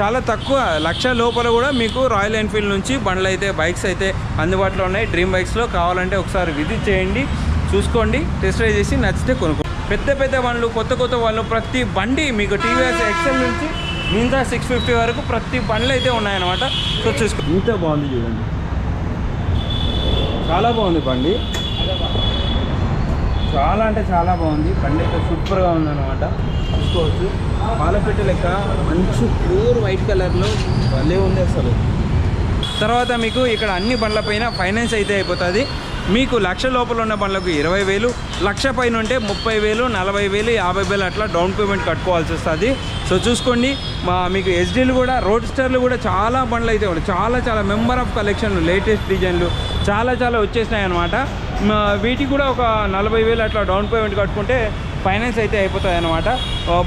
చాలా తక్కువ లక్ష లోపల కూడా మీకు రాయల్ ఎన్ఫీల్డ్ నుంచి బండ్లు అయితే బైక్స్ అయితే అందుబాటులో ఉన్నాయి. డ్రీమ్ బైక్స్లో కావాలంటే ఒకసారి విజిట్ చేయండి చూసుకోండి టెస్ట్ డ్రైవ్ చేసి నచ్చితే కొనుక్కో పెద్ద పెద్ద బండ్లు కొత్త కొత్త వాళ్ళు ప్రతి బండి మీకు టీవీఎస్ ఎక్సెల్ నుంచి మిగతా సిక్స్ ఫిఫ్టీ వరకు ప్రతి బండ్లు అయితే ఉన్నాయన్నమాట. సో చూసుకో ఇంత బాగుంది చూడండి. చాలా బాగుంది బండి. చాలా అంటే చాలా బాగుంది. బండి అయితే సూపర్గా ఉందన్నమాట. చూసుకోవచ్చు. పాలపెట్టు లెక్క మంచి ప్యూర్ వైట్ కలర్లో భలే ఉంది అసలు. తర్వాత మీకు ఇక్కడ అన్ని బండ్లపైన ఫైనాన్స్ అయితే అయిపోతుంది. మీకు లక్ష లోపల ఉన్న బండ్లకు ఇరవై వేలు లక్ష పైన ఉంటే ముప్పై వేలు నలభై వేలు యాభై వేలు అట్లా డౌన్ పేమెంట్ కట్టుకోవాల్సి వస్తుంది. సో చూసుకోండి మా మీకు ఎస్డీలు కూడా రోడ్ స్టార్లు కూడా చాలా బండ్లు అయితే ఉన్నాయి. చాలా చాలా మెంబర్ ఆఫ్ కలెక్షన్లు లేటెస్ట్ డిజైన్లు చాలా చాలా వచ్చేసినాయి అనమాట వీటికి కూడా ఒక నలభై వేలు అట్లా డౌన్ పేమెంట్ కట్టుకుంటే ఫైనాన్స్ అయితే అయిపోతుంది అనమాట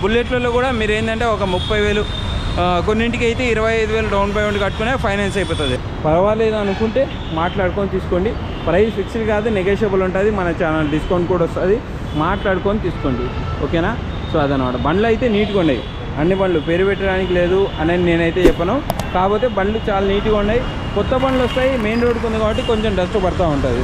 బుల్లెట్లలో కూడా మీరు ఏంటంటే ఒక ముప్పై వేలు కొన్నింటికి అయితే ఇరవై ఐదు వేలు డౌన్ పేమెంట్ కట్టుకునే ఫైనాన్స్ అయిపోతుంది. పర్వాలేదు అనుకుంటే మాట్లాడుకొని తీసుకోండి. ప్రైస్ ఫిక్స్డ్ కాదు నెగోషియబుల్ ఉంటుంది. మన ఛానల్ డిస్కౌంట్ కూడా వస్తుంది. మాట్లాడుకొని తీసుకోండి. ఓకేనా? సో అదనమాట బండ్లు అయితే నీట్గా ఉన్నాయి. అన్ని బండ్లు పేరు పెట్టడానికి లేదు అని నేనైతే చెప్పను. కాకపోతే బండ్లు చాలా నీట్గా ఉన్నాయి. కొత్త బండ్లు వస్తాయి. మెయిన్ రోడ్కు ఉంది కాబట్టి కొంచెం డస్ట్ పడుతూ ఉంటుంది.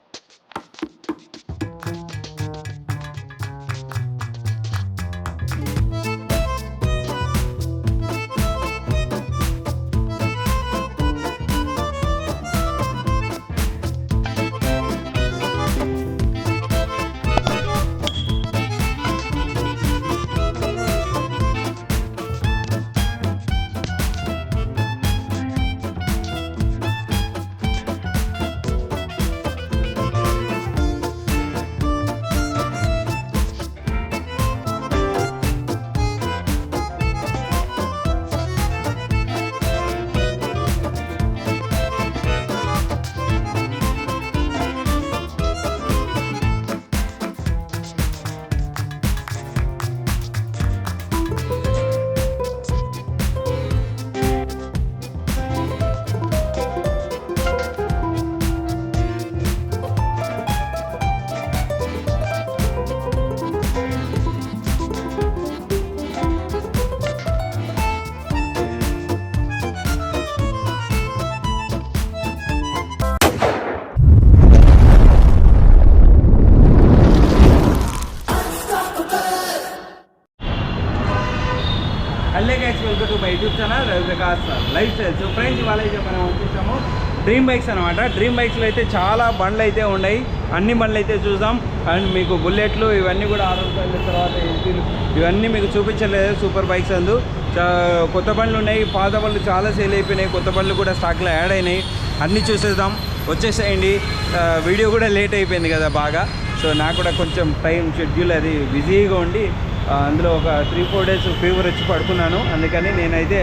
hello guys welcome to my YouTube channel Ravi Prakash life style so friends ఇవాళ అయితే మనం వచ్చేసాము డ్రీమ్ బైక్స్ అనమాట డ్రీమ్ బైక్స్లో అయితే చాలా బండ్లు అయితే ఉన్నాయి. అన్ని బండ్లు అయితే చూద్దాం. అండ్ మీకు బుల్లెట్లు ఇవన్నీ కూడా ఆరు రూపాయల తర్వాత ఇవన్నీ మీకు చూపించలేదు. సూపర్ బైక్స్ అందు. కొత్త బండ్లు ఉన్నాయి. పాత బండ్లు చాలా సేల్ అయిపోయినాయి. కొత్త బండ్లు కూడా స్టాక్లో యాడ్ అయినాయి. అన్నీ చూసేద్దాం. వచ్చేసేయండి. వీడియో కూడా లేట్ అయిపోయింది కదా బాగా. సో నాకు కూడా కొంచెం టైం షెడ్యూల్ అది బిజీగా ఉండి అందులో ఒక త్రీ ఫోర్ డేస్ ఫీవర్ వచ్చి పడుకున్నాను. అందుకని నేనైతే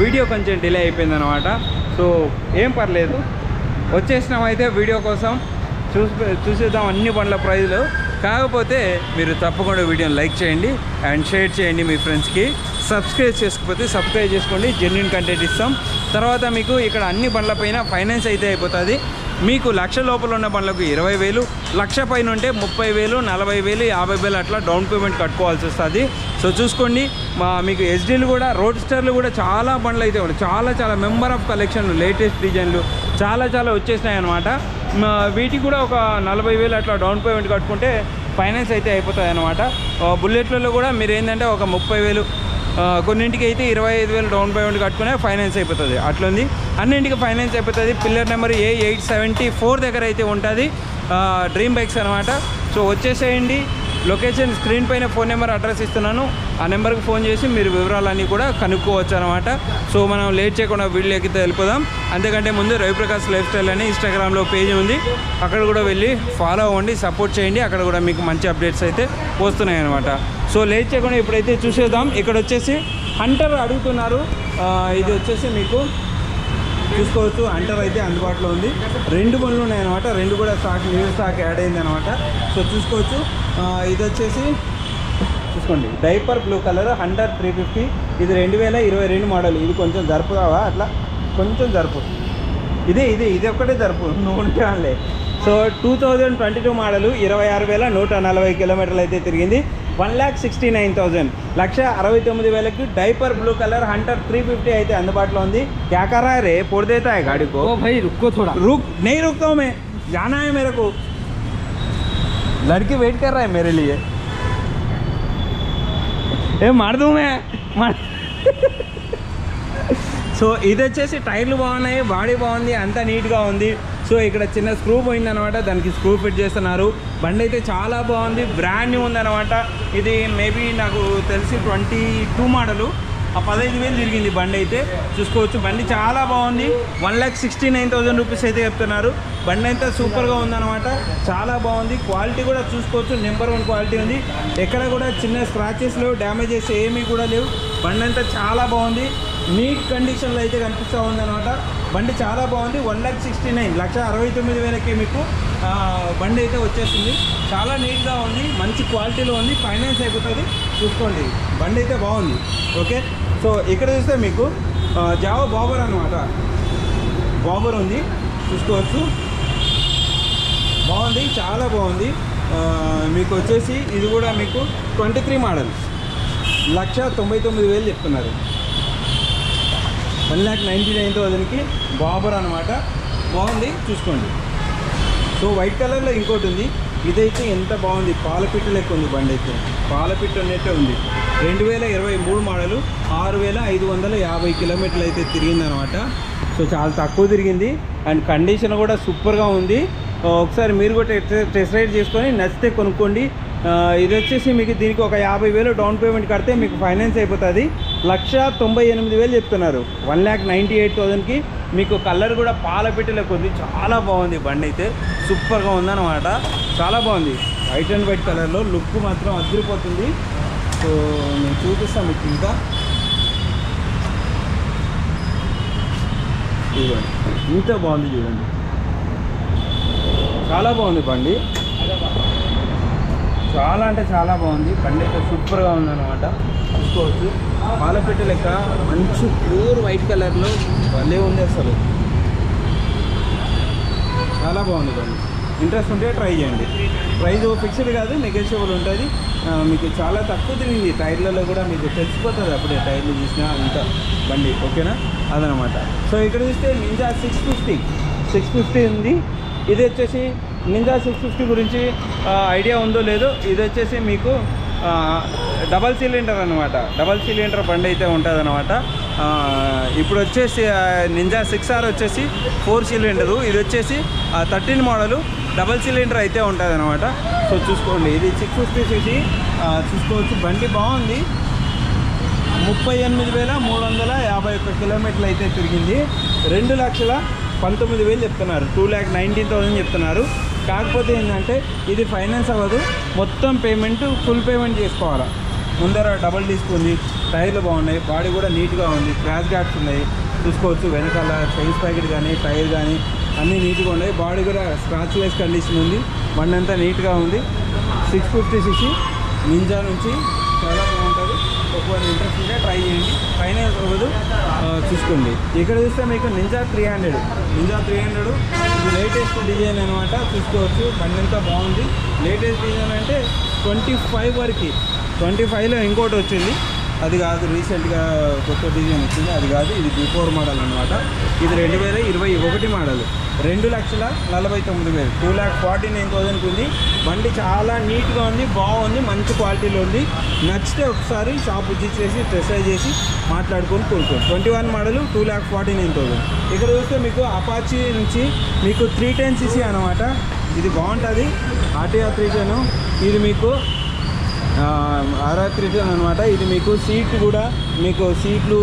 వీడియో కొంచెం డిలే అయిపోయింది అనమాట సో ఏం పర్లేదు. వచ్చేసినాం అయితే వీడియో కోసం చూసి చూసేద్దాం అన్ని బండ్ల ప్రైజ్లు. కాకపోతే మీరు తప్పకుండా వీడియోని లైక్ చేయండి అండ్ షేర్ చేయండి మీ ఫ్రెండ్స్కి. సబ్స్క్రైబ్ చేసుకోకపోతే సబ్స్క్రైబ్ చేసుకోండి. జెన్యున్ కంటెంట్ ఇస్తాం. తర్వాత మీకు ఇక్కడ అన్ని బండ్లపైన ఫైనాన్స్ అయితే అయిపోతుంది. మీకు లక్ష లోపల ఉన్న బండ్లకు ఇరవై వేలు లక్ష పైన ఉంటే ముప్పై వేలు నలభై వేలు యాభై వేలు అట్లా డౌన్ పేమెంట్ కట్టుకోవాల్సి వస్తుంది. సో చూసుకోండి మా మీకు ఎస్డీలు కూడా రోడ్ స్టార్లు కూడా చాలా బండ్లు అయితే ఉన్నాయి. చాలా చాలా మెంబర్ ఆఫ్ కలెక్షన్లు లేటెస్ట్ డిజైన్లు చాలా చాలా వచ్చేసినాయి అనమాట వీటికి కూడా ఒక నలభై వేలు అట్లా డౌన్ పేమెంట్ కట్టుకుంటే ఫైనాన్స్ అయితే అయిపోతాయి అనమాట బుల్లెట్లలో కూడా మీరు ఏంటంటే ఒక ముప్పై వేలు కొన్నింటికి అయితే ఇరవై ఐదు వేలు డౌన్ పేమెంట్ కట్టుకునే ఫైనాన్స్ అయిపోతుంది. అట్లుంది. అన్నింటికి ఫైనాన్స్ అయిపోతుంది. Pillar number A eight seventy four దగ్గర అయితే ఉంటుంది. డ్రీమ్ బైక్స్ అనమాట సో వచ్చేసేయండి. లొకేషన్ స్క్రీన్ పైన ఫోన్ నెంబర్ అడ్రస్ ఇస్తున్నాను. ఆ నెంబర్కి ఫోన్ చేసి మీరు వివరాలన్నీ కూడా కనుక్కోవచ్చు అనమాట సో మనం లేట్ చేయకుండా వీడియోకి వెళ్ళిపోదాం. అంతకంటే ముందు రవిప్రకాష్ లైఫ్ స్టైల్ అని ఇన్స్టాగ్రామ్లో పేజ్ ఉంది. అక్కడ కూడా వెళ్ళి ఫాలో అవ్వండి సపోర్ట్ చేయండి. అక్కడ కూడా మీకు మంచి అప్డేట్స్ అయితే వస్తున్నాయి అనమాట సో లేట్ చేయకుండా ఇప్పుడైతే చూసేద్దాం. ఇక్కడ వచ్చేసి హంటర్ అడుగుతున్నారు. ఇది వచ్చేసి మీకు చూసుకోవచ్చు. అంటర్ అయితే అందుబాటులో ఉంది. రెండు బండ్లు ఉన్నాయి అనమాట రెండు కూడా స్టాక్ న్యూ స్టాక్ యాడ్ అయింది అనమాట సో చూసుకోవచ్చు. ఇది వచ్చేసి చూసుకోండి. Dapper blue colour Hunter three fifty ఇది రెండు వేల ఇరవై రెండు మోడల్ ఇది కొంచెం జరుపుదావా? అట్లా కొంచెం జరుపు. ఇదే ఇదే ఇది ఒక్కటే జరుపు. నువ్వు ఉంటానులే so two thousand twenty two model ఇరవై ఆరు వేల నూట నలభై కిలోమీటర్లు అయితే తిరిగింది one lakh sixty nine thousand లక్ష అరవై తొమ్మిది వేలకి dapper blue colour hunter three fifty అయితే అందుబాటులో ఉంది क्या कर रहा है रे फोड़ देता है गाड़ी को ओ भाई रुको थोड़ा रुक नहीं रुकता हूँ मैं जाना है मेरे को लड़की वेट कर रहा है मेरे लिए ఏ మార్ దూ మే మార్ సో ఇది వచ్చేసి టైర్లు బాగున్నాయి బాడీ బాగుంది అంతా నీట్గా ఉంది. సో ఇక్కడ చిన్న స్క్రూ పోయిందనమాట దానికి స్క్రూ ఫిట్ చేస్తున్నారు. బండి అయితే చాలా బాగుంది బ్రాండ్ న్యూ ఉందన్నమాట ఇది మేబీ నాకు తెలిసి ట్వంటీ టూ మోడలు ఆ పదహైదు వేలు తిరిగింది బండి అయితే. చూసుకోవచ్చు బండి చాలా బాగుంది. One lakh sixty nine thousand rupees అయితే చెప్తున్నారు. బండి అయితే సూపర్గా ఉందన్నమాట చాలా బాగుంది. క్వాలిటీ కూడా చూసుకోవచ్చు నెంబర్ వన్ క్వాలిటీ ఉంది. ఎక్కడ కూడా చిన్న స్క్రాచెస్ లేవు డ్యామేజెస్ ఏమీ కూడా లేవు. బండి అంతా చాలా బాగుంది. నీట్ కండిషన్లో అయితే కనిపిస్తూ ఉందన్నమాట. బండి చాలా బాగుంది. వన్ ల్యాక్ సిక్స్టీ నైన్ లక్ష అరవై తొమ్మిది వేలకే మీకు బండి అయితే వచ్చేస్తుంది చాలా నీట్గా ఉంది. మంచి క్వాలిటీలో ఉంది. ఫైనాన్స్ అయిపోతుంది. చూసుకోండి. బండి అయితే బాగుంది. ఓకే? సో ఇక్కడ చూస్తే మీకు జావో బాబర్ అనమాట బాబర్ ఉంది. చూసుకోవచ్చు. బాగుంది. చాలా బాగుంది. మీకు వచ్చేసి ఇది కూడా మీకు ట్వంటీ త్రీ మోడల్ లక్ష తొంభై తొమ్మిది వేలు చెప్తున్నారు. వన్ ల్యాక్ నైంటీ నైన్ థౌజండ్కి బాబర్ అనమాట బాగుంది చూసుకోండి. సో వైట్ కలర్లో ఇంకోటి ఉంది. ఇదైతే ఎంత బాగుంది. పాలపిట్ట లెక్క ఉంది బండి అయితే. పాలపిట్ట ఉన్నట్టే ఉంది. రెండు వేల ఇరవై మూడు మోడలు ఆరు వేల ఐదు వందల యాభై కిలోమీటర్లు అయితే తిరిగిందనమాట సో చాలా తక్కువ తిరిగింది. అండ్ కండిషన్ కూడా సూపర్గా ఉంది. ఒకసారి మీరు కూడా టెస్ట్ రైడ్ చేసుకొని నచ్చితే కొనుక్కోండి. ఇది వచ్చేసి మీకు దీనికి ఒక యాభై వేలు డౌన్ పేమెంట్ కడితే మీకు ఫైనాన్స్ అయిపోతుంది. లక్ష తొంభై ఎనిమిది వేలు చెప్తున్నారు. వన్ ల్యాక్ నైంటీ ఎయిట్ థౌజండ్కి మీకు కలర్ కూడా పాల పెట్టెలకు ఉంది చాలా బాగుంది బండి అయితే. సూపర్గా ఉందన్నమాట. చాలా బాగుంది. వైట్ అండ్ వైట్ కలర్లో లుక్ మాత్రం అదిరిపోతుంది. సో నేను చూపిస్తాను మీకు ఇంకా. చూడండి ఇంత బాగుంది చూడండి. చాలా బాగుంది బండి. చాలా అంటే చాలా బాగుంది. బండి అయితే సూపర్గా ఉందన్నమాట. చూసుకోవచ్చు. పాలపెట్టె లెక్క మంచి ప్యూర్ వైట్ కలర్లో భలే ఉంది అసలు. చాలా బాగుంది బండి ఇంట్రెస్ట్ ఉంటే ట్రై చేయండి. ప్రైస్ ఫిక్స్డ్ కాదు నెగోషియబుల్ ఉంటుంది. మీకు చాలా తక్కువ తిరిగింది. టైర్లలో కూడా మీకు తెలిసిపోతుంది అప్పుడే టైర్లు చూసినా అంత బండి ఓకేనా? అదనమాట. సో ఇక్కడ చూస్తే Ninja six fifty six fifty ఉంది. ఇది వచ్చేసి నింజా సిక్స్ ఫిఫ్టీ గురించి ఐడియా ఉందో లేదో ఇది వచ్చేసి మీకు డబల్ సిలిండర్ అనమాట డబల్ సిలిండర్ బండి అయితే ఉంటుంది అనమాట ఇప్పుడు వచ్చేసి నింజా సిక్స్ ఆర్ వచ్చేసి ఫోర్ సిలిండరు. ఇది వచ్చేసి థర్టీన్ మోడలు. డబల్ సిలిండర్ అయితే ఉంటుంది అనమాట సో చూసుకోండి ఇది సిక్స్ ఫిఫ్టీ సిసి. చూసుకోవచ్చు. బండి బాగుంది. ముప్పై ఎనిమిది వేల మూడు వందల యాభై ఒక్క కిలోమీటర్లు అయితే తిరిగింది. రెండు లక్షల పంతొమ్మిది వేలు చెప్తున్నారు. టూ ల్యాక్ నైన్టీన్ థౌసండ్ చెప్తున్నారు. కాకపోతే ఏంటంటే ఇది ఫైనాన్స్ అవ్వదు. మొత్తం పేమెంట్ ఫుల్ పేమెంట్ చేసుకోవాలి. ముందర డబల్ డిస్క్ ఉంది టైర్లు బాగున్నాయి బాడీ కూడా నీట్గా ఉంది క్రాష్ గార్డ్స్ ఉన్నాయి. చూసుకోవచ్చు వెనకాల చైన్స్ ప్యాకెట్ కానీ టైర్ కానీ అన్నీ నీట్గా ఉన్నాయి. బాడీ కూడా స్క్రాచ్ లెస్ కండిషన్ ఉంది బండి అంతా నీట్గా ఉంది. సిక్స్ ఫిఫ్టీ సిక్స్ నింజా నుంచి ఒకవేళ ఇంట్రెస్ట్ ఉంటే ట్రై చేయండి. పైన అవ్వదు చూసుకోండి. ఇక్కడ చూస్తే మీకు Ninja three hundred Ninja three hundred ఇది లేటెస్ట్ డిజైన్ అనమాట చూసుకోవచ్చు. బండి అంతా బాగుంది. లేటెస్ట్ డిజైన్ అంటే ట్వంటీ ఫైవ్ వరకు. ట్వంటీ ఫైవ్లో ఇంకోటి వచ్చింది. అది కాదు రీసెంట్గా కొత్త డిజైన్ వచ్చింది. అది కాదు ఇది బిఫోర్ మోడల్ అనమాట ఇది రెండు వేల ఇరవై ఒకటి మోడల్ రెండు లక్షల నలభై తొమ్మిది వేలు. టూ ల్యాక్ ఫార్టీ నైన్ థౌజండ్కి ఉంది. బండి చాలా నీట్గా ఉంది బాగుంది మంచి క్వాలిటీలో ఉంది. నచ్చితే ఒకసారి షాప్ విజిట్ చేసి టెస్ట్ చేసి మాట్లాడుకొని కొనుక్కోండి. Twenty one model two lakh forty nine thousand ఇక్కడ చూస్తే మీకు అపాచీ నుంచి మీకు త్రీ టెన్ సీసీ అనమాట ఇది బాగుంటుంది. ఆర్టీఆర్ త్రీ టెన్ ఇది మీకు ఆర్ఆర్ త్రీ టెన్ అనమాట ఇది మీకు సీట్ కూడా మీకు సీట్లు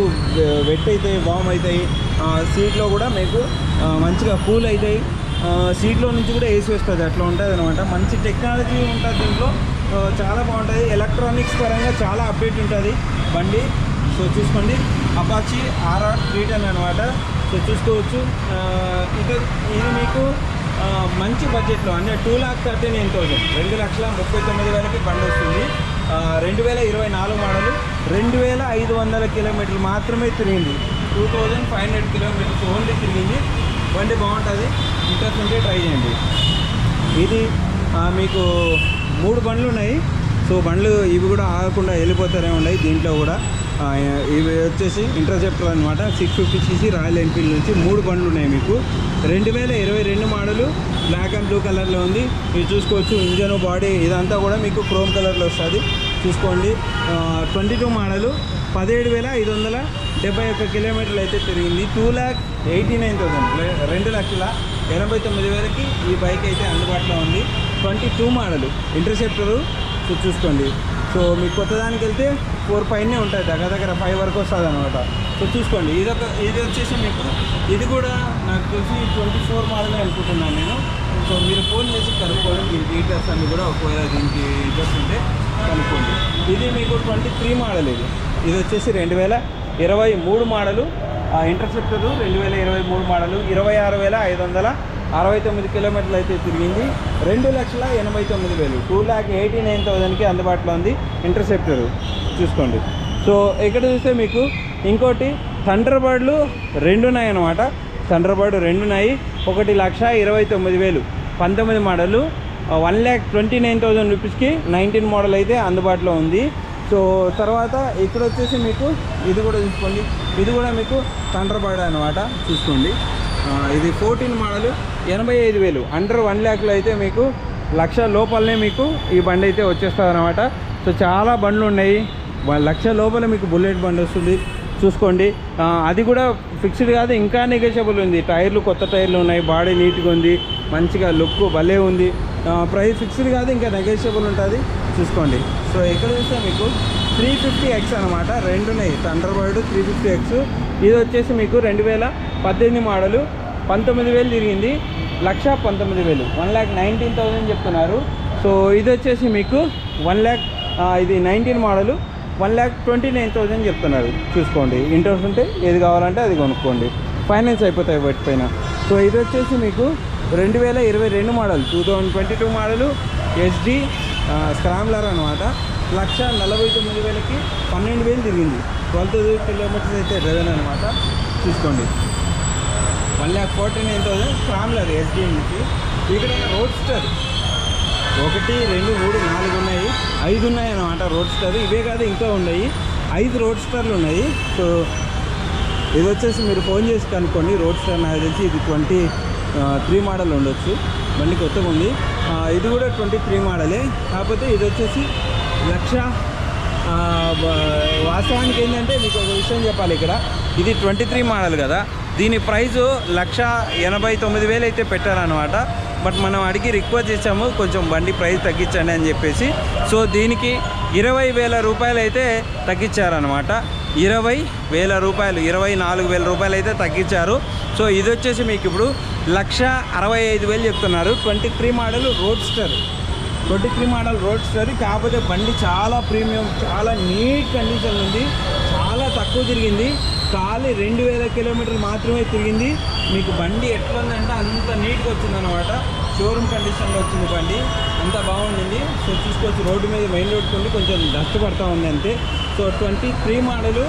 వెట్ అవుతాయి వామ్ అవుతాయి. సీట్లో కూడా మీకు మంచిగా కూల్ అవుతాయి సీట్లో నుంచి కూడా ఏసీ వస్తుంది అట్లా ఉంటుంది అనమాట మంచి టెక్నాలజీ ఉంటుంది దీంట్లో. చాలా బాగుంటుంది. ఎలక్ట్రానిక్స్ పరంగా చాలా అప్డేట్ ఉంటుంది బండి. సో చూసుకోండి. అపాచీ ఆర్ఆర్ త్రీ టెన్ అనమాట సో చూసుకోవచ్చు. ఇది ఇది మీకు మంచి బడ్జెట్లో అంటే two lakh thirty nine thousand రెండు లక్షల ముప్పై తొమ్మిది వేలకి బండి వస్తుంది. రెండు వేల ఇరవై నాలుగు మోడలు రెండు వేల ఐదు వందల కిలోమీటర్లు మాత్రమే తిరిగింది. Two thousand five hundred kilometres only తిరిగింది. బండి బాగుంటుంది. ఇంట్రెస్ట్ ఉంటే ట్రై చేయండి. ఇది మీకు మూడు బండ్లు ఉన్నాయి. సో బండ్లు ఇవి కూడా ఆగకుండా వెళ్ళిపోతారే ఉన్నాయి దీంట్లో కూడా. ఇవి వచ్చేసి ఇంటర్సెప్టర్ అనమాట six fifty CC Royal Enfield నుంచి మూడు బండ్లు ఉన్నాయి మీకు. రెండు వేల ఇరవై రెండు మోడలు బ్లాక్ అండ్ బ్లూ కలర్లో ఉంది. మీరు చూసుకోవచ్చు ఇంజన్ బాడీ ఇదంతా కూడా మీకు క్రోమ్ కలర్లో వస్తుంది. చూసుకోండి. ట్వంటీ టూ మోడలు పదిహేడు వేల ఐదు వందల డెబ్బై ఒక్క కిలోమీటర్లు అయితే తిరిగింది. Two lakh eighty nine thousand రెండు లక్షల ఎనభై తొమ్మిది వేలకి ఈ బైక్ అయితే అందుబాటులో ఉంది. Twenty two model interceptor so చూసుకోండి. సో మీకు కొత్త దానికి వెళ్తే ఫోర్ పైనే ఉంటుంది దగ్గర దగ్గర ఫైవ్ వరకు వస్తుంది అనమాట సో చూసుకోండి. ఇది ఒక ఇది వచ్చేసి మీకు ఇది కూడా నాకు తెలిసి ట్వంటీ ఫోర్ మోడల్ అనుకుంటున్నాను నేను. సో మీరు ఫోన్ చేసి కనుక్కోండి. దీని డీటెయిల్స్ అన్ని కూడా ఒకవేళ దీనికి ఇంట్రెస్ట్ ఉంటే కనుక్కోండి. ఇది మీకు ట్వంటీ త్రీ మోడల్ ఇది. ఇది వచ్చేసి రెండు వేల ఇరవై మూడు మోడలు ఇంటర్సెప్టర్ రెండు వేల ఇరవై మూడు మోడలు ఇరవై ఆరు వేల ఐదు వందల అరవై తొమ్మిది కిలోమీటర్లు అయితే తిరిగింది. రెండు లక్షల ఎనభై తొమ్మిది వేలు టూ ల్యాక్ ఎయిటీ నైన్ థౌజండ్కి అందుబాటులో ఉంది ఇంటర్సెప్టర్. చూసుకోండి. సో ఇక్కడ చూస్తే మీకు ఇంకోటి థండర్ బర్డ్లు రెండు ఉన్నాయి అన్నమాట. థండర్ బర్డ్ రెండు ఉన్నాయి ఒకటి లక్ష ఇరవై తొమ్మిది వేలు. పంతొమ్మిది model one lakh twenty nine thousand రూపీస్కి నైన్టీన్ మోడల్ అయితే అందుబాటులో ఉంది. సో తర్వాత ఇక్కడ వచ్చేసి మీకు ఇది కూడా చూసుకోండి. ఇది కూడా మీకు థండర్ అనమాట చూసుకోండి. ఇది ఫోర్టీన్ మోడల్ ఎనభై ఐదు వేలు. అండర్ వన్ ల్యాక్లో అయితే మీకు లక్ష లోపలనే మీకు ఈ బండి అయితే వచ్చేస్తుంది అనమాట సో చాలా బండ్లు ఉన్నాయి. లక్ష లోపల మీకు బుల్లెట్ బండి వస్తుంది. చూసుకోండి. అది కూడా ఫిక్స్డ్ కాదు ఇంకా నెగోషియబుల్ ఉంది. టైర్లు కొత్త టైర్లు ఉన్నాయి బాడీ నీట్గా ఉంది మంచిగా లుక్ భలే ఉంది. ప్రైస్ ఫిక్స్డ్ కాదు ఇంకా నెగోషియబుల్ ఉంటుంది. చూసుకోండి. సో ఇక్కడ చూస్తే మీకు త్రీ ఫిఫ్టీ ఎక్స్ అనమాట రెండు ఉన్నాయి. Thunderbird three fifty X ఇది వచ్చేసి మీకు రెండు వేల పద్దెనిమిది మోడలు పంతొమ్మిది వేలు తిరిగింది. లక్ష పంతొమ్మిది వేలు. వన్ ల్యాక్ నైన్టీన్ థౌసండ్ చెప్తున్నారు. సో ఇది వచ్చేసి మీకు వన్ ల్యాక్ ఇది nineteen model one lakh twenty nine thousand చెప్తున్నారు. చూసుకోండి. ఇంట్రెస్ట్ ఉంటే ఏది కావాలంటే అది కొనుక్కోండి. ఫైనాన్స్ అయిపోతాయి వాటి పైన. సో ఇది వచ్చేసి మీకు రెండు వేల ఇరవై రెండు model two thousand twenty two model SD scrambler అనమాట లక్ష నలభై తొమ్మిది వేలకి పన్నెండు వేలు తిరిగింది. ట్వెల్వ్ థౌసండ్ కిలోమీటర్స్ అయితే డ్రైవెన్ అనమాట చూసుకోండి. One lakh forty nine thousand scrambler SD నుంచి ఇక్కడ రోడ్స్టర్. ఒకటి రెండు మూడు నాలుగు ఉన్నాయి. ఐదు ఉన్నాయి అనమాట రోడ్ స్టార్ ఇవే కాదు ఇంకా ఉన్నాయి. ఐదు రోడ్ స్టార్లు ఉన్నాయి. సో ఇది వచ్చేసి మీరు ఫోన్ చేసి కనుక్కోండి. రోడ్ స్టార్ నాకు తెలిసి ఇది ట్వంటీ త్రీ మోడల్ ఉండొచ్చు. బండి కొత్తగా ఉంది. ఇది కూడా ట్వంటీ త్రీ మోడలే. కాకపోతే ఇది వచ్చేసి లక్ష వాస్తవానికి ఏంటంటే మీకు ఒక విషయం చెప్పాలి ఇక్కడ. ఇది ట్వంటీ త్రీ మోడల్ కదా. దీని ప్రైజు లక్ష ఎనభై తొమ్మిది వేలు అయితే పెట్టారనమాట బట్ మనం అడిగి రిక్వెస్ట్ చేసాము కొంచెం బండి ప్రైస్ తగ్గించండి అని చెప్పేసి. సో దీనికి ఇరవై వేల రూపాయలు అయితే తగ్గించారనమాట ఇరవై వేల రూపాయలు ఇరవై నాలుగు వేల రూపాయలు అయితే తగ్గించారు. సో ఇది వచ్చేసి మీకు ఇప్పుడు లక్ష అరవై ఐదు వేలు చెప్తున్నారు. Twenty three model roadster. Twenty three model roadster. కాకపోతే బండి చాలా ప్రీమియం చాలా నీట్ కండిషన్ ఉంది. చాలా తక్కువ తిరిగింది. ఖాళీ రెండు వేల కిలోమీటర్లు మాత్రమే తిరిగింది. మీకు బండి ఎట్లా ఉందంటే అంత నీట్గా వచ్చిందనమాట షోరూమ్ కండిషన్లో వచ్చింది బండి. అంత బాగుండింది. సో చూసుకోవచ్చు రోడ్డు మీద మెయిన్ రోడ్కి ఉండి కొంచెం డస్ట్ పడతా ఉంది అంతే. సో ట్వంటీ త్రీ మోడలు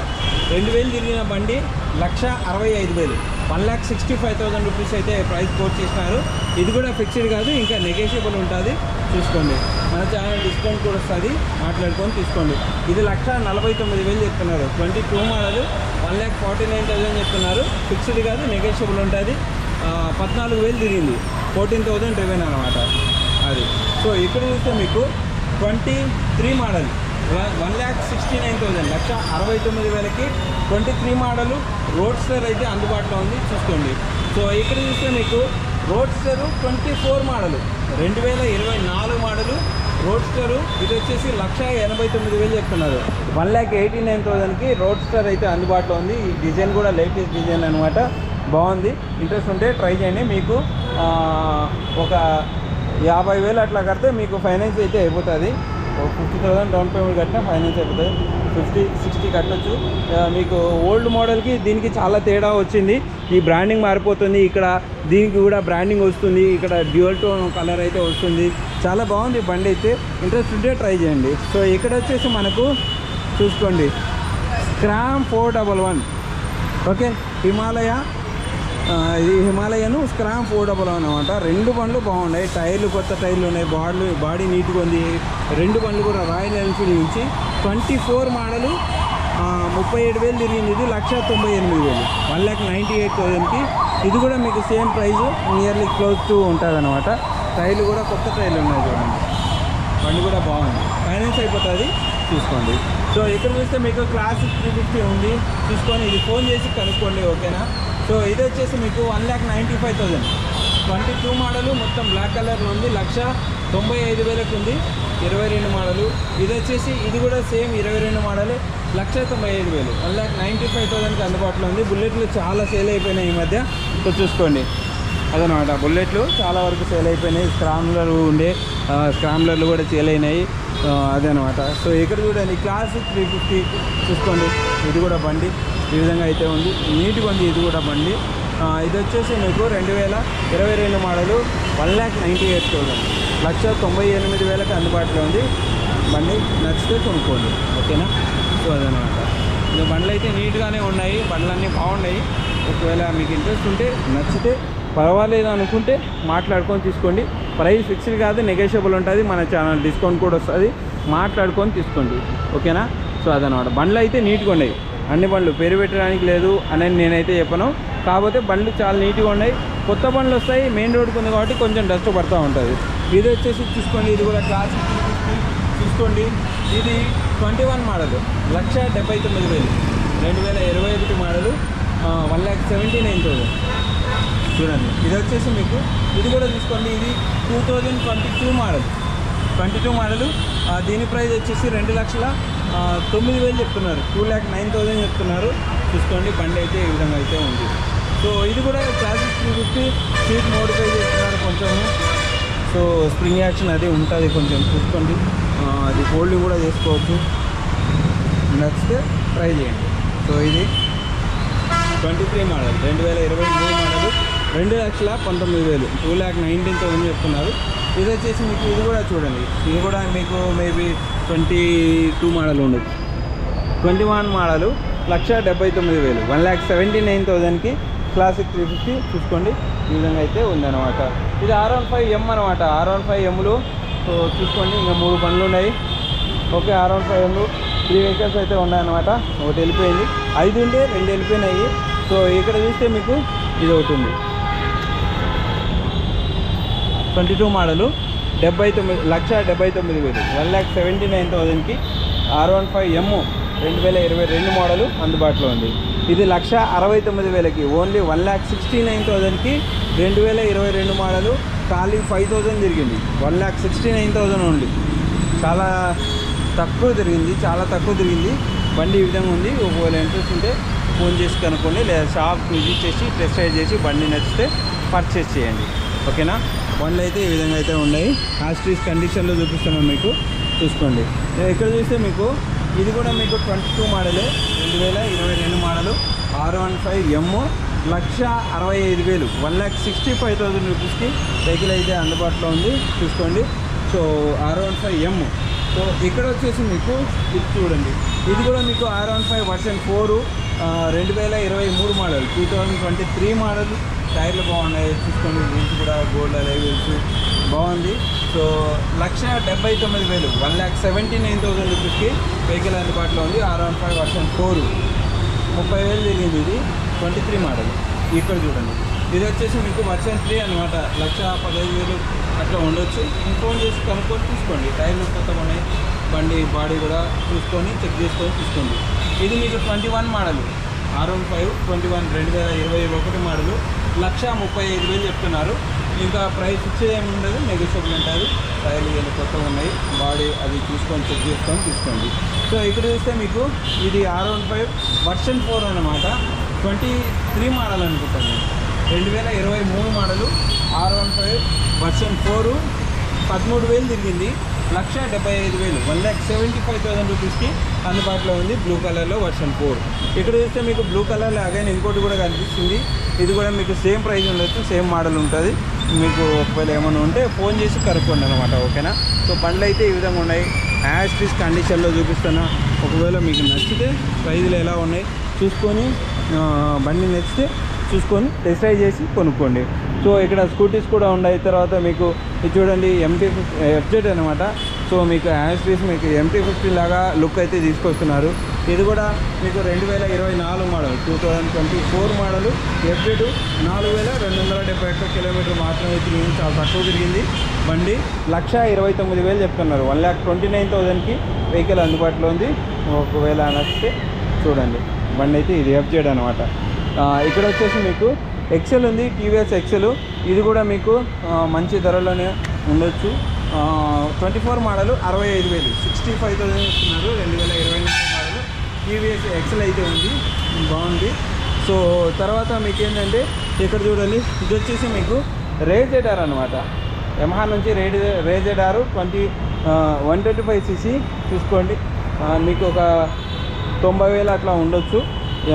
రెండు వేలు తిరిగిన బండి లక్ష అరవై ఐదు వేలు. One lakh sixty five thousand rupees అయితే ప్రైస్ కోట్ చేసినారు. ఇది కూడా ఫిక్స్డ్ కాదు ఇంకా నెగోషియబుల్ ఉంటుంది. చూసుకోండి. మన ఛానల్ డిస్కౌంట్ కూడా వస్తుంది. మాట్లాడుకొని తీసుకోండి. ఇది లక్ష నలభై తొమ్మిది వేలు చెప్తున్నారు. Twenty two model one lakh forty nine thousand చెప్తున్నారు. ఫిక్స్డ్ కాదు నెగోషియబుల్ ఉంటుంది. పద్నాలుగు వేలు తిరిగింది. ఫోర్టీన్ థౌజండ్ రెవెన్ అనమాట అది. సో ఇక్కడ చూస్తే మీకు twenty three model. One lakh sixty nine thousand. లక్ష అరవై తొమ్మిది వేలకి ట్వంటీ త్రీ మోడల్ రోడ్స్టర్ అయితే అందుబాటులో ఉంది చూసుకోండి. సో ఇక్కడ చూస్తే మీకు రోడ్స్టరు ట్వంటీ ఫోర్ మోడల్. రెండు వేల ఇరవై నాలుగు మోడలు రోడ్స్టరు ఇది వచ్చేసి లక్ష ఎనభై తొమ్మిది వేలు చెప్తున్నారు. వన్ ల్యాక్ ఎయిటీ నైన్ థౌజండ్కి రోడ్స్టర్ అయితే అందుబాటులో ఉంది. ఈ డిజైన్ కూడా లేటెస్ట్ డిజైన్ అనమాట బాగుంది. ఇంట్రెస్ట్ ఉంటే ట్రై చేయండి. మీకు ఒక యాభై వేలు అట్లా కడితే మీకు ఫైనాన్స్ అయితే అయిపోతుంది. ఫిఫ్టీ థౌసండ్ డౌన్ పేమెంట్ కట్టినా ఫైనాన్స్ అయిపోతుంది. ఫిఫ్టీ సిక్స్టీ కట్టొచ్చు. మీకు ఓల్డ్ మోడల్కి దీనికి చాలా తేడా వచ్చింది. ఈ బ్రాండింగ్ మారిపోతుంది. ఇక్కడ దీనికి కూడా బ్రాండింగ్ వస్తుంది. ఇక్కడ డ్యూయల్ టోన్ కలర్ అయితే వస్తుంది. చాలా బాగుంది బండి అయితే. ఇంట్రెస్ట్ ఉంటే ట్రై చేయండి. సో ఇక్కడ వచ్చేసి మనకు చూసుకోండి. Scram four double one. Okay. Himalaya ఇది హిమాలయన్ స్క్రామ్ ఫోర్ డబల్ అనమాట రెండు బండ్లు బాగున్నాయి. టైర్లు కొత్త టైర్లు ఉన్నాయి. బాడీ బాడీ నీట్గా ఉంది. రెండు బండ్లు కూడా రాయల్ ఎన్ఫీల్డ్ నుంచి ట్వంటీ ఫోర్ మోడలు ముప్పై ఏడు వేలు తిరిగింది. ఇది లక్ష తొంభై ఎనిమిది వేలు. వన్ ల్యాక్ నైంటీ ఎయిట్ థౌజండ్కి. ఇది కూడా మీకు same price nearly close to ఉంటుంది అనమాట టైర్లు కూడా కొత్త టైర్లు ఉన్నాయి చూడండి. బండి కూడా బాగుంది. ఫైనాన్స్ అయిపోతుంది. చూసుకోండి. సో ఇక్కడ చూస్తే మీకు క్లాసిక్ త్రీ ఫిఫ్టీ ఉంది. చూసుకొని ఇది ఫోన్ చేసి కనుక్కోండి ఓకేనా? సో ఇది వచ్చేసి మీకు one lakh ninety five thousand twenty two model మొత్తం బ్లాక్ కలర్లో ఉంది. లక్ష తొంభై ఐదు వేలకు ఉంది. ఇరవై రెండు మోడలు. ఇది వచ్చేసి ఇది కూడా సేమ్ ఇరవై రెండు మోడలు. లక్ష తొంభై ఐదు వేలు. వన్ ల్యాక్ నైంటీ ఫైవ్ థౌసండ్కి అందుబాటులో ఉంది. బుల్లెట్లు చాలా సేల్ అయిపోయినాయి ఈ మధ్య. సో చూసుకోండి. అదనమాట. బుల్లెట్లు చాలా వరకు సేల్ అయిపోయినాయి. స్క్రామ్లర్ ఉండే స్క్రామ్లర్లు కూడా సేల్ అయినాయి. అదే అనమాట సో ఇక్కడ చూడండి క్లాసిక్ త్రీ ఫిఫ్టీ. చూసుకోండి. ఇది కూడా బండి. ఈ విధంగా అయితే ఉంది. నీట్గా ఉంది ఇది కూడా బండి. ఇది వచ్చేసి మీకు రెండు వేల ఇరవై రెండు model one lakh ninety eight thousand. లక్ష తొంభై ఎనిమిది వేలకు అందుబాటులో ఉంది. బండి నచ్చితే కొనుక్కోండి. ఓకేనా? సో అదనమాట. ఇంకా బండ్లు అయితే నీట్గానే ఉన్నాయి. బండ్లన్నీ బాగున్నాయి. ఒకవేళ మీకు ఇంట్రెస్ట్ ఉంటే నచ్చితే పర్వాలేదు అనుకుంటే మాట్లాడుకొని తీసుకోండి. ప్రైస్ ఫిక్స్డ్ కాదు నెగోషియబుల్ ఉంటుంది. మన ఛానల్ డిస్కౌంట్ కూడా వస్తుంది. మాట్లాడుకొని తీసుకోండి. ఓకేనా? సో అదనమాట. బండ్లు అయితే నీట్గా ఉన్నాయి. అన్ని బండ్లు పేరు పెట్టడానికి లేదు అని నేనైతే చెప్పను. కాకపోతే బండ్లు చాలా నీట్గా ఉన్నాయి. కొత్త బండ్లు వస్తాయి. మెయిన్ రోడ్కి ఉంది కాబట్టి కొంచెం డస్ట్ పడుతూ ఉంటుంది. ఇది వచ్చేసి చూసుకోండి. ఇది కూడా క్లాసిక్ చూసుకోండి. ఇది ట్వంటీ వన్ మోడల్. లక్ష డెబ్బై తొమ్మిది వేలు. రెండు వేల ఇరవై ఒకటి model. One lakh seventy nine thousand. చూడండి. ఇది వచ్చేసి మీకు ఇది కూడా తీసుకోండి ఇది two thousand twenty two model. Twenty two model. దీని ప్రైస్ వచ్చేసి రెండు లక్షల తొమ్మిది వేలు చెప్తున్నారు. టూ ల్యాక్ నైన్ థౌజండ్ చెప్తున్నారు. చూసుకోండి బండి అయితే ఈ విధంగా అయితే ఉంది. సో ఇది కూడా Classic three fifty seat modify చేస్తున్నారు కొంచెము. సో స్ప్రింగ్ యాక్షన్ అది ఉంటుంది కొంచెం. చూసుకోండి. అది ఫోల్డింగ్ కూడా చేసుకోవచ్చు. నచ్చితే ట్రై చేయండి. సో ఇది ట్వంటీ త్రీ మోడల్ రెండు వేల ఇరవై మూడు మోడల్ రెండు లక్షల పంతొమ్మిది వేలు. టూ ల్యాక్ నైన్టీన్ థౌసండ్ చెప్తున్నారు. ఇది వచ్చేసి మీకు ఇది కూడా చూడండి. ఇది కూడా మీకు మేబీ ట్వంటీ టూ మోడల్ ఉండొచ్చు. ట్వంటీ వన్ మోడలు లక్ష డెబ్బై తొమ్మిది వేలు. వన్ ల్యాక్ సెవెంటీ నైన్ థౌజండ్కి క్లాసిక్ త్రీ ఫిఫ్టీ చూసుకోండి. ఈ విధంగా అయితే ఉందన్నమాట. ఇది ఆర్ వన్ ఫైవ్ ఎం అనమాట ఆర్ వన్ ఫైవ్ ఎమ్లు సో చూసుకోండి ఇంకా మూడు బండ్లు ఉన్నాయి. ఓకే ఆర్ వన్ ఫైవ్ ఎమ్లు త్రీ వెహికల్స్ అయితే ఉన్నాయన్నమాట. ఒకటి వెళ్ళిపోయింది. ఐదు ఉంటే రెండు వెళ్ళిపోయినాయి. సో ఇక్కడ చూస్తే మీకు ఇది ఒకటి ఉంది. Twenty two model. డెబ్బై తొమ్మిది లక్ష డెబ్బై తొమ్మిది వేలు. వన్ ల్యాక్ సెవెంటీ నైన్ థౌజండ్కి ఆర్ వన్ ఫైవ్ ఎమ్ రెండు వేల ఇరవై రెండు మోడలు అందుబాటులో ఉంది. ఇది లక్ష అరవై తొమ్మిది వేలకి only one lakh sixty nine థౌజండ్కి రెండు వేల ఇరవై రెండు మోడలు ఖాళీ ఫైవ్ థౌజండ్ తిరిగింది. One lakh sixty nine thousand only. చాలా తక్కువ తిరిగింది చాలా తక్కువ తిరిగింది. బండి ఈ విధంగా ఉంది. ఒకవేళ ఇంట్రెస్ట్ ఉంటే ఫోన్ చేసి కనుక్కోండి లేదా షాప్ విజిట్ చేసి టెస్ట్ డ్రైవ్ చేసి బండి నచ్చితే పర్చేస్ చేయండి. ఓకేనా? బండ్లు అయితే ఈ విధంగా అయితే ఉన్నాయి. హాస్ట్రీస్ కండిషన్లో చూపిస్తున్నాం మీకు. చూసుకోండి. ఇక్కడ చూస్తే మీకు ఇది కూడా మీకు ట్వంటీ టూ మోడలే. రెండు వేల ఇరవై రెండు model. R one five M lakh అరవై ఐదు వేలు. One lakh sixty five thousand రూపీస్కి వెహికల్ అయితే అందుబాటులో ఉంది. చూసుకోండి. So R one five M so ఇక్కడ వచ్చేసి మీకు ఇది చూడండి. ఇది కూడా మీకు R one five version four రెండు వేల ఇరవై మూడు model. Two thousand twenty three model. టైర్లు బాగున్నాయి చూసుకోండి వీల్స్ కూడా గోల్డ్ అలై వీల్స్ బాగుంది. సో లక్ష డెబ్బై తొమ్మిది వేలు one lakh seventy nine thousand రూపీస్కి వెహికల్ అందుబాటులో ఉంది R one five version four. ముప్పై వేలు తిరిగింది ఇది ట్వంటీ త్రీ మోడల్. ఇక్కడ చూడండి. ఇది వచ్చేసి మీకు వర్షన్ త్రీ అనమాట లక్ష పదహైదు వేలు అట్లా ఉండొచ్చు. మీరు ఫోన్ చేసి కనుక్కొని చూసుకోండి. టైర్లు కొత్త ఉన్నాయి బండి బాడీ కూడా చూసుకొని చెక్ చేసుకొని తీసుకోండి ఇది మీకు twenty one model R one five twenty one రెండు వేల ఇరవై ఒకటి మోడలు. లక్ష ముప్పై ఐదు వేలు చెప్తున్నారు. ఇంకా ప్రైస్ ఇచ్చేది ఏమి ఉండదు నెగోషియబుల్ ఉంటుంది టైర్లు వీళ్ళు కొత్తగా ఉన్నాయి బాడీ అది చూసుకొని చెక్ చేసుకొని తీసుకోండి. సో ఇక్కడ చూస్తే మీకు ఇది R one five version four అనమాట ట్వంటీ త్రీ మోడల్ అనుకుంటాను. రెండు వేల ఇరవై మూడు model R one five version four పదమూడు వేలు తిరిగింది. లక్ష డెబ్బై ఐదు వేలు one lakh seventy five thousand రూపీస్కి అందుబాటులో ఉంది బ్లూ కలర్లో వర్షన్ ఫోర్ ఇక్కడ చూస్తే మీకు బ్లూ కలర్లో అగైన్ ఇంకోటి కూడా కనిపిస్తుంది. ఇది కూడా మీకు సేమ్ ప్రైస్ ఉండొచ్చు సేమ్ మోడల్ ఉంటుంది. మీకు ఒకవేళ ఏమైనా ఉంటే ఫోన్ చేసి కనుక్కోండి అనమాట ఓకేనా సో బండ్లు అయితే ఈ విధంగా ఉన్నాయి. యాస్టిస్ కండిషన్లో చూపిస్తున్నా. ఒకవేళ మీకు నచ్చితే ప్రైజులు ఎలా ఉన్నాయి చూసుకొని బండి నచ్చితే చూసుకొని టెస్ట్ చేసి కొనుక్కోండి. సో ఇక్కడ స్కూటీస్ కూడా ఉన్నాయి. తర్వాత మీకు ఇది చూడండి ఎంటీ ఎఫ్జెడ్ అనమాట సో మీకు యాస్టీస్ మీకు ఎంటీ ఫిఫ్టీ లాగా లుక్ అయితే తీసుకొస్తున్నారు. ఇది కూడా మీకు రెండు వేల ఇరవై నాలుగు model two thousand twenty four model FZ నాలుగు వేల రెండు వందల డెబ్బై ఒక్క కిలోమీటర్ మాత్రమే తిరిగింది చాలా తక్కువ తిరిగింది. బండి లక్ష ఇరవై తొమ్మిది వేలు చెప్తున్నారు. వన్ ల్యాక్ ట్వంటీ నైన్ థౌజండ్కి వెహికల్ అందుబాటులో ఉంది. ఒకవేళ నచ్చితే చూడండి. బండి అయితే ఇది ఎఫ్జెడ్ అనమాట ఇక్కడ వచ్చేసి మీకు ఎక్సెల్ ఉంది టీవీఎస్ ఎక్సెల్ ఇది కూడా మీకు మంచి ధరలోనే ఉండొచ్చు. ట్వంటీ ఫోర్ మోడల్ అరవై ఐదు వేలు. సిక్స్టీ ఫైవ్ థౌసండ్ ఇస్తున్నారు రెండు వేల ఇరవై నాలుగు మోడల్ టీవీఎస్ ఎక్సెల్ అయితే ఉంది బాగుంది. సో తర్వాత మీకు ఏంటంటే ఇక్కడ చూడండి ఇది వచ్చేసి మీకు రేజెడార్ అనమాట యమహా నుంచి raid Ray ZR twenty one twenty five cc చూసుకోండి. మీకు ఒక తొంభై వేలు అట్లా ఉండొచ్చు.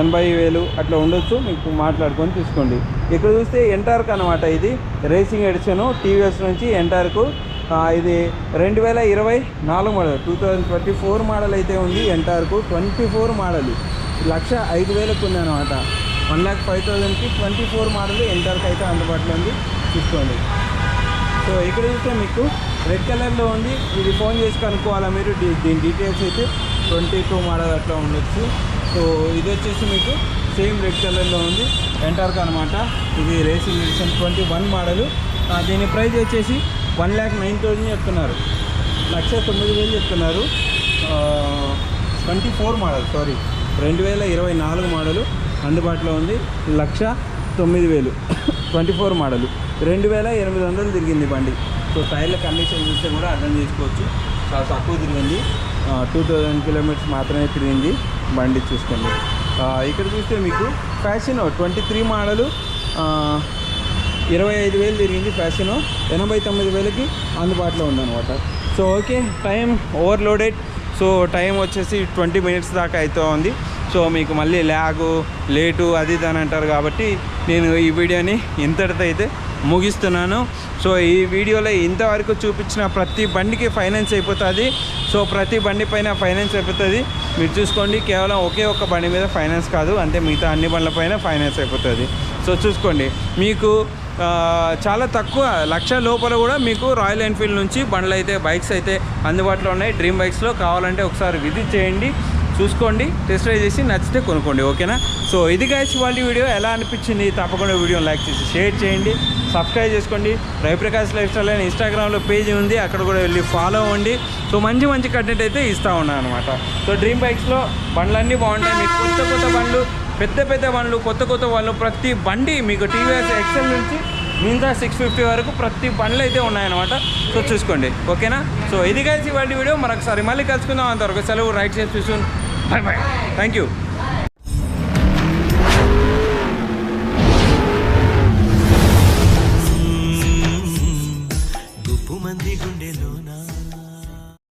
ఎనభై వేలు అట్లా ఉండొచ్చు మీకు మాట్లాడుకొని తీసుకోండి. ఇక్కడ చూస్తే ఎంటార్క్ అనమాట ఇది. రేసింగ్ ఎడిషన్ టీవీఎస్ నుంచి ఎంటార్కు ఇది రెండు వేల ఇరవై నాలుగు model two thousand twenty four model అయితే ఉంది ఎంటార్కు ట్వంటీ ఫోర్ మోడల్ లక్ష ఐదు వేలకు ఉంది అనమాట వన్ ల్యాక్ ఫైవ్ థౌజండ్కి ట్వంటీ ఫోర్ మోడల్ ఎంటార్క్ అయితే అందుబాటులో ఉంది. చూసుకోండి సో ఇక్కడ చూస్తే మీకు రెడ్ కలర్లో ఉంది. ఇది ఫోన్ చేసి కనుక్కోవాలా మీరు? దీని డీటెయిల్స్ అయితే ట్వంటీ టూ మోడల్ అట్లా ఉండొచ్చు. సో ఇది వచ్చేసి మీకు సేమ్ రెడ్ కలర్లో ఉంది. ఎంటార్క్ అనమాట ఇది racing edition twenty one model దీని ప్రైస్ వచ్చేసి వన్ ల్యాక్ నైన్ థౌజండ్ చెప్తున్నారు. లక్ష తొమ్మిది వేలు చెప్తున్నారు. ట్వంటీ ఫోర్ మోడల్ సారీ రెండు వేల ఇరవై నాలుగు మోడలు అందుబాటులో ఉంది. లక్ష తొమ్మిది వేలు. ట్వంటీ ఫోర్ మోడలు రెండు వేల ఎనిమిది వందలు తిరిగింది బండి. సో టైర్ల కండిషన్ చూస్తే కూడా అర్థం చేసుకోవచ్చు. చాలా తక్కువ తిరిగింది. టూ థౌజండ్ కిలోమీటర్స్ మాత్రమే తిరిగింది బండి చూసుకోండి ఇక్కడ చూస్తే మీకు ఫ్యాషన్ ట్వంటీ త్రీ మోడలు ఇరవై ఐదు వేలు తిరిగింది ఫ్యాషన్ ఎనభై తొమ్మిది వేలకి అందుబాటులో ఉందన్నమాట. So okay time overloaded. So time వచ్చేసి ట్వంటీ మినిట్స్ దాకా అవుతూ ఉంది. సో మీకు మళ్ళీ ల్యాగు లేటు అది ఇది అని అంటారు కాబట్టి నేను ఈ వీడియోని ఇంతటితో అయితే ముగిస్తున్నాను. సో ఈ వీడియోలో ఇంతవరకు చూపించిన ప్రతి బండికి ఫైనాన్స్ అయిపోతుంది. సో ప్రతి బండి పైన ఫైనాన్స్ అయిపోతుంది. మీరు చూసుకోండి కేవలం ఒకే ఒక్క బండి మీద ఫైనాన్స్ కాదు అంటే మిగతా అన్ని బండ్ల పైన ఫైనాన్స్ అయిపోతుంది. సో చూసుకోండి మీకు చాలా తక్కువ లక్ష లోపల కూడా మీకు రాయల్ ఎన్ఫీల్డ్ నుంచి బండ్లు అయితే బైక్స్ అయితే అందుబాటులో ఉన్నాయి. డ్రీమ్ బైక్స్లో కావాలంటే ఒకసారి విజిట్ చేయండి. చూసుకోండి టెస్ట్ డ్రై చేసి నచ్చితే కొనుక్కోండి ఓకేనా? సో ఇది గాయస్ వాళ్ళ వీడియో. ఎలా అనిపించింది తప్పకుండా వీడియోని లైక్ చేసి షేర్ చేయండి. సబ్స్క్రైబ్ చేసుకోండి. రవిప్రకాష్ లైఫ్ స్టైల్ అని ఇన్స్టాగ్రామ్లో పేజ్ ఉంది. అక్కడ కూడా వెళ్ళి ఫాలో అవ్వండి. సో మంచి మంచి కంటెంట్ అయితే ఇస్తూ ఉన్నాను అనమాట సో డ్రీమ్ బైక్స్లో బండ్లన్నీ బాగుంటాయి. మీకు కొత్త కొత్త బండ్లు పెద్ద పెద్ద బండ్లు కొత్త కొత్త బండ్లు ప్రతి బండి మీకు టీవీఎస్ ఎక్సెల్ నుంచి మిగతా సిక్స్ ఫిఫ్టీ వరకు ప్రతి బండ్లు అయితే ఉన్నాయన్నమాట. సో చూసుకోండి ఓకేనా? సో ఇది కలిసి ఇవాళ వీడియో. మరొకసారి మళ్ళీ కలుసుకుందాం. అంతవరకు సెలవు. రైట్ చేసి చూసుకుని బాయ్ బాయ్ థ్యాంక్ యూ